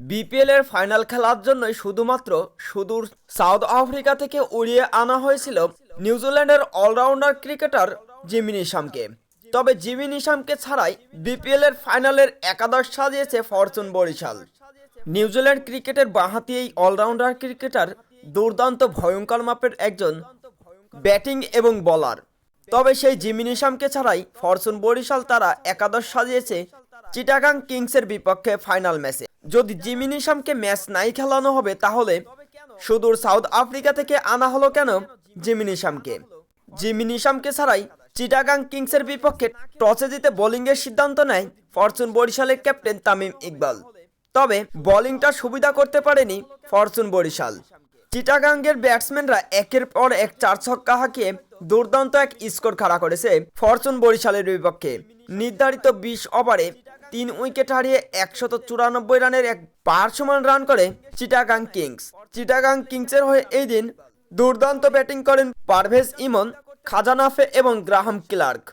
BPL এর final খেলার জন্যই শুধুমাত্র সুদূর সাউথ আফ্রিকা থেকে উড়িয়ে আনা হয়েছিল নিউজিল্যান্ডের অলরাউন্ডার ক্রিকেটার জিমি নিশামকে। তবে জিমি নিশামকে ছাড়াই বিপিএল এর ফাইনালের একাদশ সাজিয়েছে ফরচুন বরিশাল। নিউজিল্যান্ড ক্রিকেটের বাঁহাতি এই অলরাউন্ডার ক্রিকেটার দুর্দান্ত ভয়ঙ্কর মাপের একজন ব্যাটিং এবং বলার। তবে সেই জিমি নিশামকে ছাড়াই ফরচুন বরিশাল তারা একাদশ সাজিয়েছে চিটাগাং কিংসের বিপক্ষে ফাইনাল ম্যাচে। যদি জিমি নিশামকে ম্যাচ নাই খেলানো হবে, তাহলে সুদূর সাউথ আফ্রিকা থেকে আনা হলো কেন জিমি নিশামকে? জিমি নিশামকে ছাড়াই চিটাগাং কিংসের বিপক্ষে টসে জিতে বোলিংয়ের সিদ্ধান্ত নেয় ফরচুন বরিশালের ক্যাপ্টেন তামিম ইকবাল। তবে বোলিংটা সুবিধা করতে পারেনি ফরচুন বরিশাল। চিটাগাঙ্গের ব্যাটসম্যানরা একের পর এক চার ছক্কা হাঁকিয়ে দুর্দান্ত এক স্কোর খাড়া করেছে ফরচুন বরিশালের বিপক্ষে। নির্ধারিত বিশ ওভারে তিন উইকেট হারিয়ে একশত চুরানব্বই রানের এক পার সমান রান করে চিটাগাং কিংস। চিটাগাং কিংসের হয়ে এই দিন দুর্দান্ত ব্যাটিং করেন পারভেজ ইমন, খাজানাফে এবং গ্রাহাম ক্লার্ক।